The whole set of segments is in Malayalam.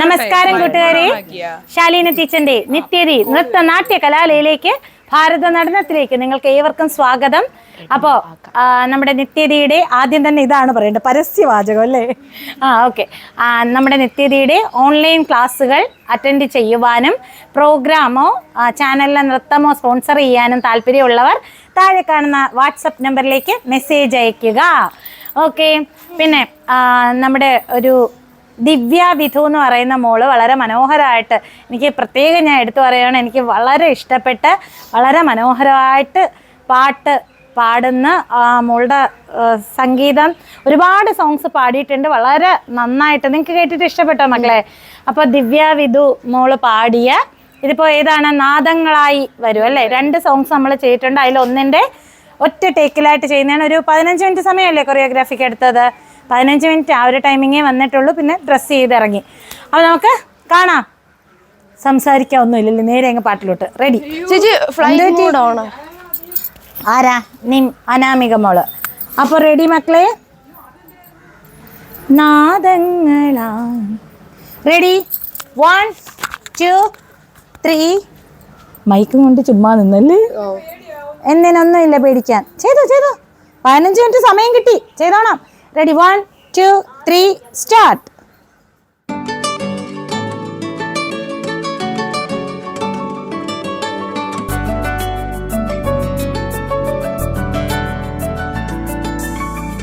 നമസ്കാരം കൂട്ടുകാരെ. ശാലീന ടീച്ചറിന്റെ നിത്യതി നൃത്ത നാട്യ കലാലയിലേക്ക് ഭാരത നടനത്തിലേക്ക് നിങ്ങൾക്ക് ഏവർക്കും സ്വാഗതം. അപ്പോ നമ്മുടെ നിത്യതിയുടെ ആദ്യം തന്നെ ഇതാണ് പറയേണ്ടത് പരസ്യവാചകം അല്ലേ? ആ ഓക്കെ. നമ്മുടെ നിത്യതിയുടെ ഓൺലൈൻ ക്ലാസ്സുകൾ അറ്റൻഡ് ചെയ്യുവാനും പ്രോഗ്രാമോ ചാനലിലെ നൃത്തമോ സ്പോൺസർ ചെയ്യാനും താല്പര്യമുള്ളവർ താഴെ കാണുന്ന വാട്സപ്പ് നമ്പറിലേക്ക് മെസ്സേജ് അയക്കുക ഓക്കെ. പിന്നെ നമ്മുടെ ഒരു ദിവ്യ വിധു എന്ന് പറയുന്ന മോൾ വളരെ മനോഹരമായിട്ട് എനിക്ക് പ്രത്യേകം ഞാൻ എടുത്തു പറയുകയാണ്. എനിക്ക് വളരെ ഇഷ്ടപ്പെട്ട് വളരെ മനോഹരമായിട്ട് പാട്ട് പാടുന്ന ആ, മോളുടെ സംഗീതം. ഒരുപാട് സോങ്സ് പാടിയിട്ടുണ്ട്. വളരെ നന്നായിട്ട്. നിങ്ങൾക്ക് കേട്ടിട്ട് ഇഷ്ടപ്പെട്ടോ മക്കളെ? അപ്പോൾ ദിവ്യ വിധു മോൾ പാടിയ ഇതിപ്പോൾ ഏതാണ്? നാദങ്ങളായി വരും അല്ലേ? രണ്ട് സോങ്സ് നമ്മൾ ചെയ്തിട്ടുണ്ട്. അതിൽ ഒന്നിന്റെ ഒറ്റ ടേക്കിലായിട്ട് ചെയ്യുന്നതാണ്. ഒരു പതിനഞ്ച് മിനിറ്റ് സമയമല്ലേ കൊറിയോഗ്രാഫിക്ക് എടുത്തത്? പതിനഞ്ച് മിനിറ്റ് ആ ഒരു ടൈമിങ്ങേ വന്നിട്ടുള്ളൂ. പിന്നെ ഡ്രസ്സ് ചെയ്തിറങ്ങി. അപ്പോൾ നമുക്ക് കാണാം. സംസാരിക്കാവുന്നില്ലല്ലോ നേരെ അങ്ങ് പാട്ടിലോട്ട്. റെഡി ചേച്ചി ഫ്ലൈറ്റ് ആരാ? നിം അനാമിക മോൾ. അപ്പോൾ റെഡി മക്കളെ? നാദങ്ങളാ റെഡി വൺ ടു ത്രീ മൈക്കും കൊണ്ട് ചുമ്മാ നിന്നല്ലേ? എന്തിനൊന്നുമില്ല പേടിക്കാൻ. ചെയ്തോ ചെയ്തോ. പതിനഞ്ച് മിനിറ്റ് സമയം കിട്ടി. ചെയ്തോണം ready one two three start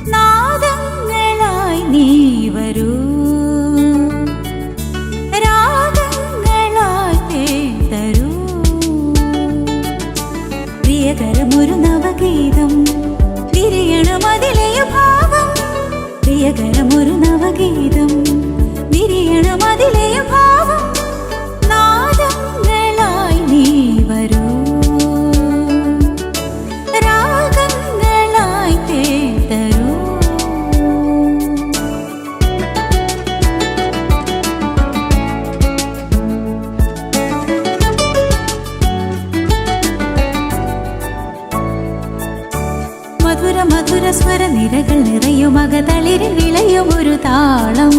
നാദങ്ങളായി നീ വരൂ. പ്രിയകരമൊരു നവഗീതം പ്രിയകരമൊരു നവഗീതം. നിരകൾ നിറയും അകതളിരിൽ വിളയും ഒരു താളം.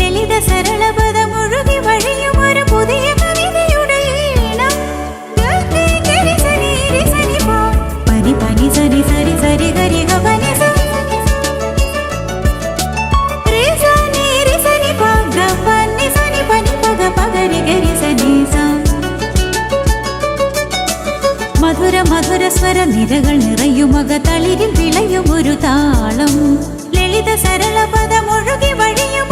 ലളിത സരളപദ മുഴുകി വഴിയും ഒരു പുതിയ കവിതയുടെ ഈണം. പനി പനി സരി സരി സരി ഗ പനി മധുര മധുര സ്വര നിരകൾ നിറയും അകതളിരിൽ വിളയും ഒരു താളം ലളിത സരള പദം ഒഴുകി വഴിയും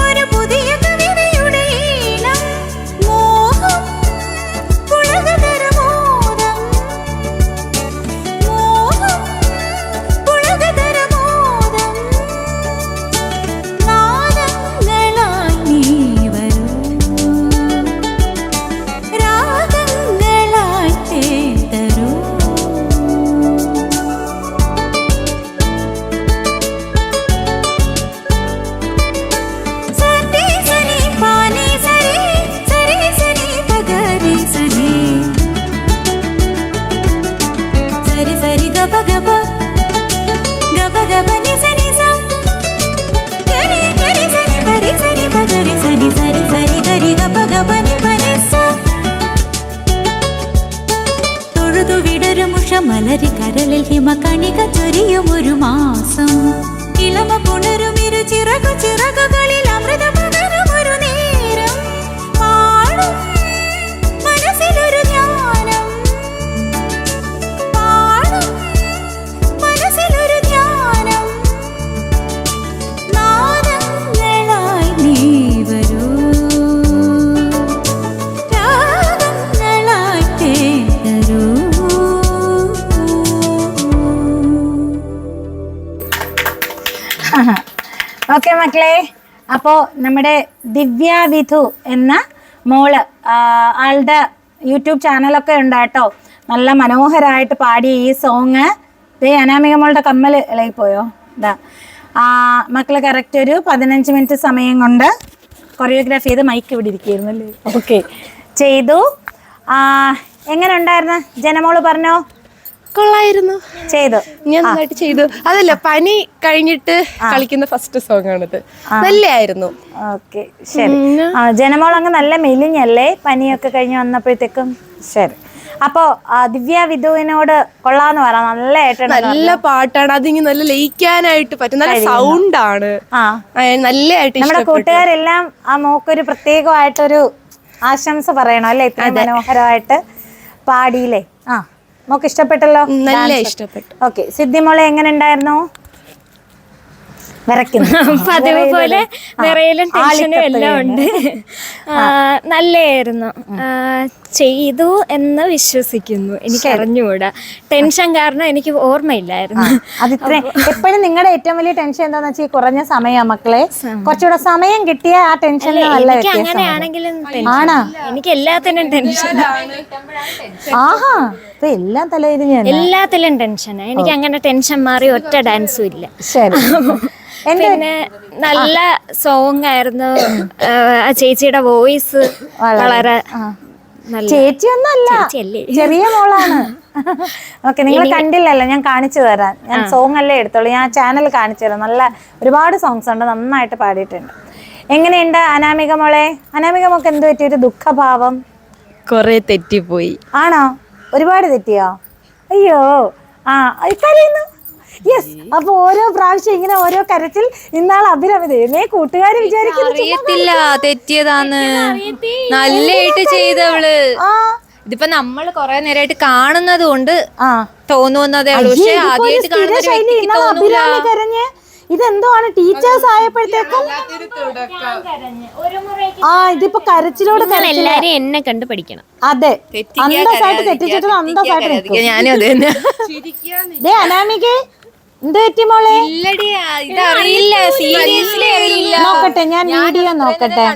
മലരി കരളിൽ ഹിമകണിക ചൊരിയും ഒരു മാസം. ഇളമ മക്കളെ അപ്പോ നമ്മുടെ ദിവ്യ വിധു എന്ന മോൾ ആളുടെ യൂട്യൂബ് ചാനലൊക്കെ ഉണ്ട് നല്ല മനോഹരമായിട്ട് പാടിയ ഈ സോങ്. ദേ അനാമിക മോളുടെ കമ്മൽ ഇളകിപ്പോയോ? പോയോ ഇതാ മക്കൾ കറക്റ്റ് ഒരു പതിനഞ്ച് മിനിറ്റ് സമയം കൊണ്ട് കൊറിയോഗ്രാഫി ചെയ്ത് മൈക്ക് ഇവിടെ ഇരിക്കുകയായിരുന്നു അല്ലേ ഓക്കെ ചെയ്തു എങ്ങനെ ഉണ്ടായിരുന്നു? ജനമോൾ പറഞ്ഞോ? കൊള്ളായിരുന്നു. ചെയ്തു. ഞാൻ നന്നായിട്ട് ചെയ്തു. അതല്ല പനി കഴിഞ്ഞിട്ട് കളിക്കുന്ന ഫസ്റ്റ് സോങ് ആണിത്. നല്ലായിരുന്നു ഓക്കെ ശരി. ജനമോൾ അങ്ങ് നല്ല മെലിഞ്ഞല്ലേ പനിയൊക്കെ കഴിഞ്ഞ് വന്നപ്പോഴത്തേക്കും ശരി. അപ്പോ ദിവ്യ വിധുവിനോട് കൊള്ളാന്ന് പറ. നല്ലതായിട്ടുണ്ട് നല്ല പാട്ടാണ്. അതിങ്ങി നല്ല ലയിക്കാനായിട്ട് പറ്റും. നല്ല സൗണ്ട് ആണ്. നല്ലതായിട്ട് നമ്മുടെ കൂട്ടുകാരെല്ലാം ആ മോക്കൊരു പ്രത്യേകമായിട്ടൊരു ആശംസ പറയണം അല്ലെ? ഇത്രയും മനോഹരമായിട്ട് പാടിയില്ലേ? ആ. മോക്ക് ഇഷ്ടപ്പെട്ടല്ലോ നല്ല ഇഷ്ടപ്പെട്ടു. ഓക്കെ സിദ്ധിമോളെ എങ്ങനെ ഉണ്ടായിരുന്നു? പതിവുപോലെ പതിവ് പോലെ വിറയലും ടെൻഷനും എല്ലാം ഉണ്ട്. നല്ലായിരുന്നു ചെയ്തു എന്ന് വിശ്വസിക്കുന്നു. എനിക്ക് അറിഞ്ഞുകൂടാ. ടെൻഷൻ കാരണം എനിക്ക് ഓർമ്മയില്ലായിരുന്നു. അതിത്രേ എപ്പോഴും നിങ്ങളുടെ ഏറ്റവും വലിയ ടെൻഷൻ എന്താണെന്ന് വെച്ചാൽ കുറഞ്ഞ സമയം മക്കളെ. കുറച്ചുകൂടെ സമയം കിട്ടിയ ആ ടെൻഷൻ എനിക്ക് അങ്ങനെയാണെങ്കിലും. ആണാ? എനിക്ക് എല്ലാത്തിനും ടെൻഷൻ. ആഹാ. എല്ലാം തലയിലും എല്ലാത്തിലും ടെൻഷൻ എനിക്ക് അങ്ങനെ ടെൻഷൻ മാറി ഒറ്റ ഡാൻസും ഇല്ല. പിന്നെ നല്ല സോങ് ആയിരുന്നു ആ, ചേച്ചിയുടെ വോയിസ് വളരെ. നല്ല ചേച്ചിയൊന്നല്ല? ചെറിയ മോളാണ്. ഓക്കെ നിങ്ങൾ കണ്ടില്ലല്ലോ ഞാൻ കാണിച്ചു തരാം. ഞാൻ സോങ് അല്ലേ എടുത്തോളൂ ഞാൻ ചാനൽ കാണിച്ചു തരാം. നല്ല ഒരുപാട് സോങ്സ് ഉണ്ട് നന്നായിട്ട് പാടിയിട്ടുണ്ട്. എങ്ങനെയുണ്ട് അനാമിക മോളെ? അനാമിക മോക്ക് എന്ത് പറ്റിയൊരു ഒരു ദുഃഖഭാവം? കൊറേ തെറ്റിപ്പോയി. ആണോ? ഒരുപാട് തെറ്റിയോ? അയ്യോ. ആ കരയുന്നു യെസ് അപ്പൊ ഓരോ പ്രാവശ്യം ഇങ്ങനെ ഓരോ കരച്ചിൽ ഇന്നാൾ അഭിരമിത എന്നേ കൂട്ടുകാർ വിചാരിക്കുന്നു അറിയത്തില്ല. തെറ്റിയതാന്ന്. നല്ലായിട്ട് ചെയ്തവൾ ഇതിപ്പോ നമ്മൾ കൊറേ നേരമായിട്ട് കാണുന്നത് കൊണ്ട് തോന്നുന്നതേ ഉള്ളൂ. പക്ഷെ ആദ്യമായിട്ട് കാണുന്ന അഭിരാമി കരഞ്ഞ് ഇതെന്തോ ആണ് ടീച്ചേഴ്സ് ആയപ്പോഴത്തേക്കും? ആ ഇതിപ്പോ കരച്ചിലോട് കരച്ചിൽ? എല്ലാരും എന്നെ കണ്ട് പഠിക്കണം. അതെ. അന്തസ്സായിട്ട് തെറ്റിച്ചിട്ട് അന്തസ്സായിട്ട്. ഞാനും അത് തന്നെ. ദേ അനാമികെ എന്ത് പറ്റി മോളെ? ഇല്ലടി ഇതറിയില്ല. സീരിയസ്ലി അറിയില്ല. നോക്കട്ടെ ഞാൻ വീഡിയോ നോക്കട്ടെ.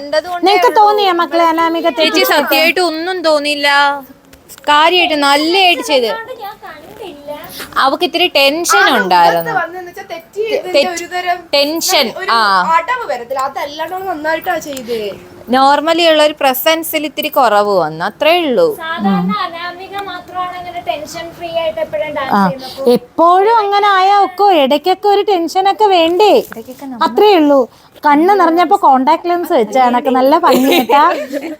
നിങ്ങക്ക് തോന്നിയ മക്കളെ അനാമിക തെറ്റി സത്യമായിട്ട് ഒന്നും തോന്നിയില്ല. കാര്യമായിട്ട് നല്ലതായിട്ട് ചെയ്ത്. അവക്ക് ഇത്തിരി ടെൻഷൻ ഉണ്ടായിരുന്നു. ടെൻഷൻ ആ. നോർമലി ഉള്ള ഒരു പ്രസൻസിൽ ഇത്തിരി കുറവ് വന്നു. അത്രേ ഉള്ളൂ. സാധാരണ അനാമിക മാത്രമാണ് ടെൻഷൻ ഫ്രീ ആയിട്ട് എപ്പോഴും ഡാൻസ് ആ. എപ്പോഴും അങ്ങനെ ആയാ ഒക്കെ ഇടയ്ക്കൊക്കെ ഒരു ടെൻഷൻ ഒക്കെ വേണ്ടേ? അത്രേ ഉള്ളൂ. കണ്ണ് നിറഞ്ഞപ്പോ കോണ്ടാക്ട് ലെൻസ് വെച്ചാണൊക്കെ നല്ല ഭംഗിയാട്ടാ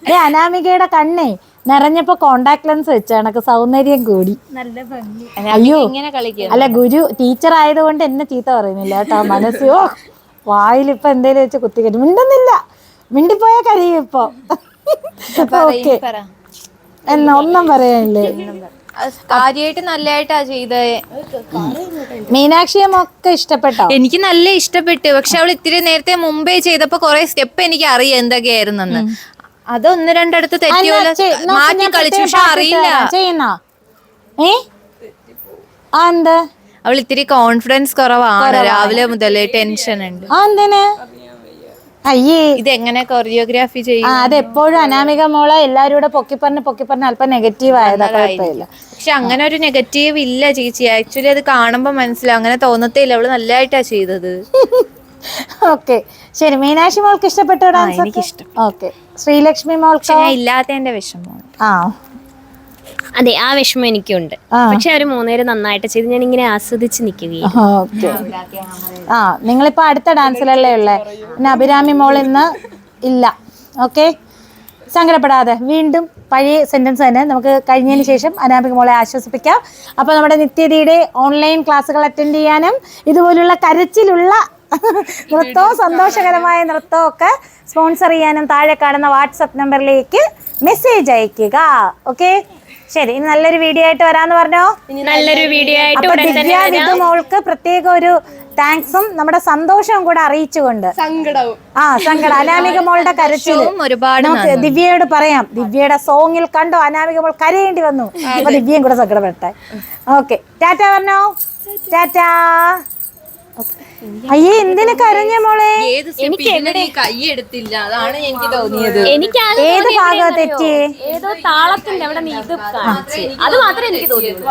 ദേ അനാമികയുടെ കണ്ണേ. നിറഞ്ഞപ്പോ കോണ്ടാക്ട് ലെൻസ് വെച്ച കണക്ക് സൗന്ദര്യം കൂടി. നല്ല ഭംഗി. അയ്യോ. ഇങ്ങനെ കളിക്കും അല്ല ഗുരു ടീച്ചർ ആയതുകൊണ്ട് എന്നെ ചീത്ത പറയുന്നില്ല കേട്ടോ. മനസ്സിയോ വായിലിപ്പൊ എന്തേലും വെച്ച് കുത്തിക്കറ്റും മിണ്ടുന്നില്ല. മിണ്ടിപ്പോയ കരയും ഇപ്പൊ. ഓക്കെ എന്നാ ഒന്നും പറയാനില്ലേ? കാര്യമായിട്ട് നല്ലതായിട്ടാ ചെയ്തേ. മീനാക്ഷിയും ഒക്കെ ഇഷ്ടപ്പെട്ടോ? എനിക്ക് നല്ല ഇഷ്ടപ്പെട്ടു. പക്ഷെ അവൾ ഇത്തിരി നേരത്തെ മുമ്പേ ചെയ്തപ്പോ കൊറേ സ്റ്റെപ്പ് എനിക്ക് അറിയാം എന്തൊക്കെയായിരുന്നെന്ന്. അത് രണ്ടടുത്ത് തെറ്റിയോല മാറ്റി കളിച്ചു പക്ഷെ അറിയില്ല. ചെയ്യുന്ന? ഏ? ആ എന്ത്? അവൾ ഇത്തിരി കോൺഫിഡൻസ് കുറവാണ്. രാവിലെ മുതൽ ടെൻഷൻ ഉണ്ട്. ആ എന്തിന്? അയ്യേ. ഇത് എങ്ങനെ കൊറിയോഗ്രാഫി ചെയ്യും അതെപ്പോഴും അനാമിക മോള എല്ലാരും കൂടെ പൊക്കി പറഞ്ഞ് പൊക്കി പറഞ്ഞ് അല്പം നെഗറ്റീവ് ആയതാ കുഴപ്പമില്ല. പക്ഷെ അങ്ങനെ ഒരു നെഗറ്റീവ് ഇല്ല ചേച്ചി. ആക്ച്വലി അത് കാണുമ്പോ മനസ്സിലാവും. അങ്ങനെ തോന്നത്തേ ഇല്ല അവൾ നല്ലതായിട്ടാ ചെയ്തത്. ഓക്കെ. ശരി മീനാക്ഷി മോൾക്ക് ഇഷ്ടപ്പെട്ടോ ഡാൻസ് ഓക്കെ. ശ്രീലക്ഷ്മി മോൾക്ക് ഞാൻ ഇല്ലാത്തതിന്റെ വിഷമമാണ് ആ. അതെ ആ വിഷമം എനിക്കുണ്ട്. പക്ഷെ അവർ മൂന്നുപേര് നന്നായിട്ട് ചെയ്ത്. ഞാൻ ഇങ്ങനെ ആസ്വദിച്ച് നിക്കുകയാണ് ഓക്കെ. ആ നിങ്ങളിപ്പോ അടുത്ത ഡാൻസിലല്ലേ ഉള്ളേ? പിന്നെ അഭിരാമി മോൾ ഇന്ന് ഇല്ല. ഓക്കെ. സങ്കടപ്പെടാതെ വീണ്ടും പഴയ സെന്റൻസ് തന്നെ നമുക്ക് കഴിഞ്ഞതിന് ശേഷം അനാമിക മോളെ ആശ്വസിപ്പിക്കാം. അപ്പോൾ നമ്മുടെ നിത്യതയുടെ ഓൺലൈൻ ക്ലാസ്സുകൾ അറ്റൻഡ് ചെയ്യാനും ഇതുപോലുള്ള കരച്ചിലുള്ള നൃത്തവും സന്തോഷകരമായ നൃത്തവും ഒക്കെ സ്പോൺസർ ചെയ്യാനും താഴെ കാണുന്ന വാട്സപ്പ് നമ്പറിലേക്ക് മെസ്സേജ് അയക്കുക. ഓക്കെ? ശരി ഇനി നല്ലൊരു വീഡിയോ ആയിട്ട് വരാന്ന് പറഞ്ഞോ? നല്ലൊരു വീഡിയോ ആയിട്ട് മോൾക്ക് പ്രത്യേക ഒരു താങ്ക്സും നമ്മുടെ സന്തോഷവും കൂടെ അറിയിച്ചുകൊണ്ട്. സങ്കടവും. ആ സങ്കടം. അനാമിക മോളുടെ കരച്ചിൽ ഒരുപാട് നമുക്ക് ദിവ്യയോട് പറയാം. ദിവ്യയുടെ സോങ്ങിൽ കണ്ടോ? അനാമിക മോൾ കരയേണ്ടി വന്നു. അപ്പൊ ദിവ്യയും കൂടെ സങ്കടപ്പെട്ടെ ഓക്കെ. ടാറ്റ പറഞ്ഞോ? ടാറ്റ. അയ്യേ എന്തിനു കരഞ്ഞ മോളെ? എനിക്ക് കൈ എടുത്തില്ല? അതാണ് എനിക്ക് തോന്നിയത്. എനിക്ക് ഏത് ഭാഗം? തെറ്റി ഏതോ താളത്തിന്റെ അവിടെ നീ ഇത് അത് മാത്രമേ എനിക്ക് തോന്നിയത്